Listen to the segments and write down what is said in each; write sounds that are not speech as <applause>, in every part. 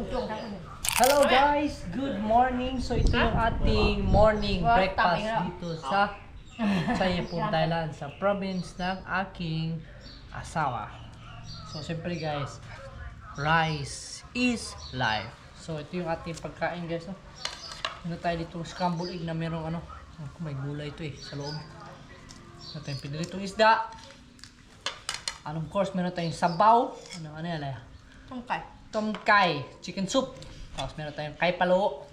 Hello guys, good morning. So ito yung ah. ating morning breakfast dito sa sa <laughs> Chayapur, Thailand, sa province ng aking asawa. So siyempre guys, rice is life. So ito yung ating pagkain guys. No? Ano tayo dito scrambled egg na merong ano, may gulay ito eh sa loob. Ito yung pinilitong isda. And of course, meron tayong sabaw. Ano, ano yan, Laya? Tungkay. Tom Kai chicken soup. Tapos meron tayong Kai palo.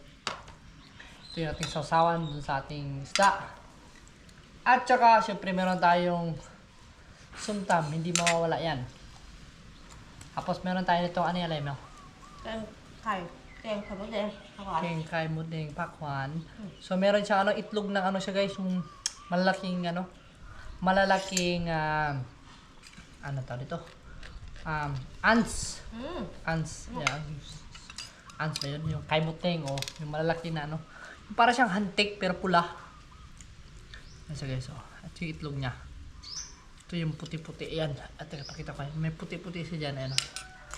Ito yung ating sausawan dun sa ating isda. At saka syempre meron tayong sumtam. Hindi mawawala yan. Tapos meron tayo nito. Ano yung alam mo? Teng Kai. Teng Kai Mudeng Pakwan. Teng Kai Mudeng Pakwan. So meron siya ano, itlog ng ano siya guys. Yung malalaking ano. Malalaking uh, ano tawag dito? um, ants. Mm. Ants. Yeah. Ants ba yun? Yung kaibuteng o yung malalaki na ano. Para siyang hantik pero pula. Yes, guys. Oh. At yung itlog niya. Ito yung puti-puti. Ayan. At teka, pakita ko. May puti-puti siya dyan. Ayan.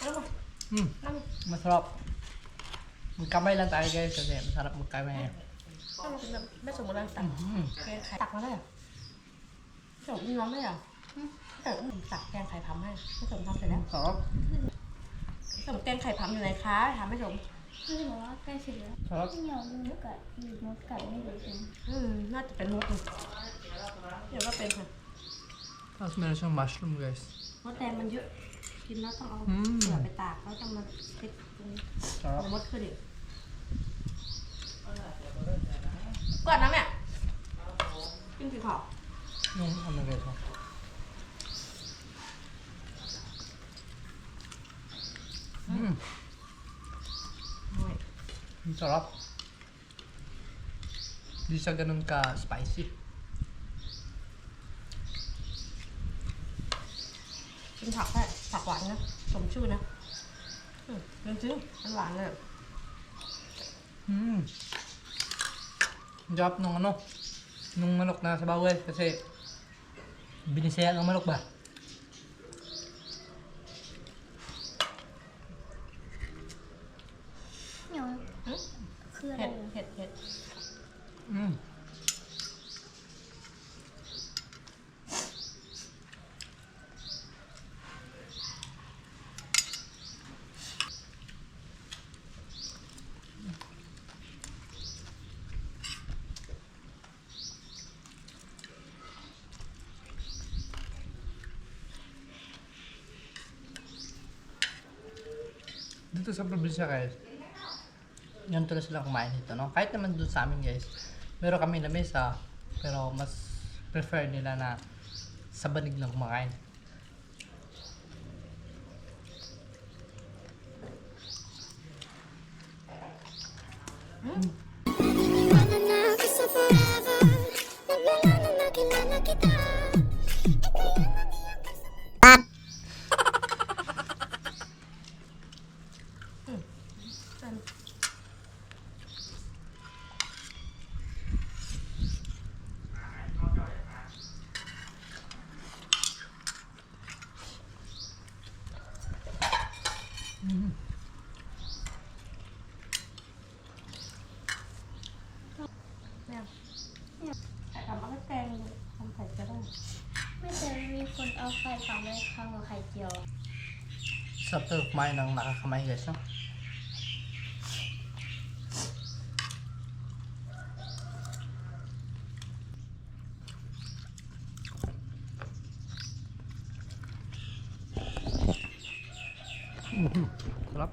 Alam mo. Hmm. Alam. Masarap. Magkamay lang tayo guys kasi masarap magkamay. Ano, nasa mo lang tak. Mm -hmm. Kaya tak mo na yan. Ito, inuang na yan. Hmm. ตัก Mm. แกงไข่ตักมาได้เหรอไม่สมมีน้องได้เหรอแต่อืมตักแกงไข่พัมให้ไม่สมทำเสร็จแล้ว Sarap. ไม่สมแกงไข่พัมอยู่ไหนคะถามไม่สมไม่บอกว่าใกล้เสร็จแล้ว Sarap. ไม่ยอมมดกัดหรือมดกัดไม่รู้จริงอืมน่าจะเป็นมดเลยเดี๋ยวก็เป็นค่ะ Tapos meron siyang mushroom guys. มดแดงมันเยอะกินแล้วต้องเอาอืมเสือไปตากแล้วต้องมาเช็ดตรงนี้ Sarap. มดขึ้นอีกก่อนนะแม่กินสีขาว Yung ano guys. Oh. Mm. หน่ Mm. Wait. Ang sarap. Hindi siya ganun ka-spicy. Chim thọc đấy, thọc quán nữa, sống chua nữa. Ừ, lên chứ, ăn nung ano, nung manok na sa bawal kasi binisaya ng manok ba? Dito sa probinsya guys, ganito na sila kumain dito, no? Kahit naman doon sa amin guys, meron kami na mesa, pero mas prefer nila na sa banig lang kumakain. Wanna งไว้ข้างกับไข่เจียว Sarap to kumain ng nakakamay guys, no? Mhm, Sarap.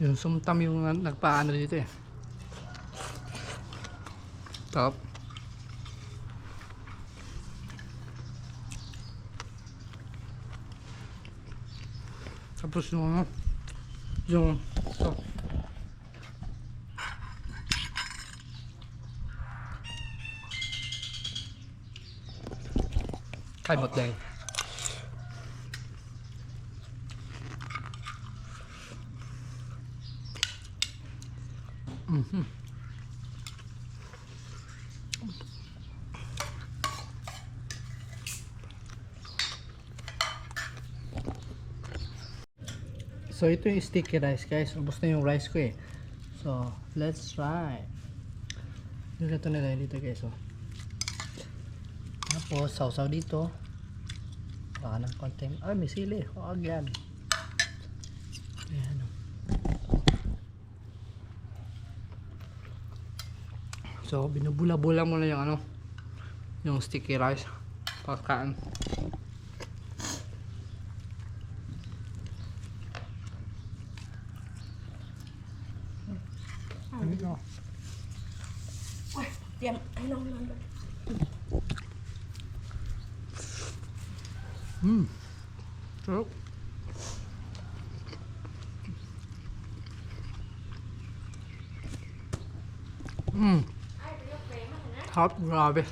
Yung sumtam yung nagpaano dito eh. Top. Tapos yung ano, yung ito. Kaimot din. So, ito yung sticky rice guys. Ubus na yung rice ko eh. So, let's try. Niluto nila dito guys. Oh. Tapos, sausaw dito. Baka ng konting, ay may sili. O, oh, again. So, binubula-bula mo na yung ano, yung sticky rice. Pagkaan. Ano? Uy, diyan. Ay, no, no, no. Hmm. Sarap. Grabe.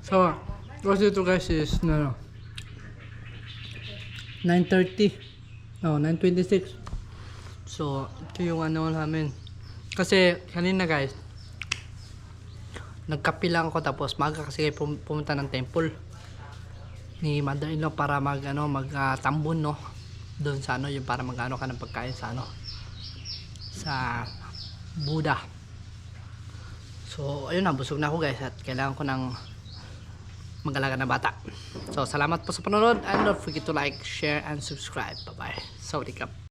So, what's ito guys is, no, no. 9.30. No, 9.26. So, ito yung ano namin. Kasi, kanina guys, nagkapi lang ako tapos maga kasi pum- pumunta ng temple ni mother-in-law para mag ano mag ah, tambon no doon sa ano yung para magano ka ng pagkain sa ano sa Buddha so ayun na busog na ako guys at kailangan ko ng mag-alaga na bata. So salamat po sa panonood and don't forget to like share and subscribe. Bye bye Sawadee Cup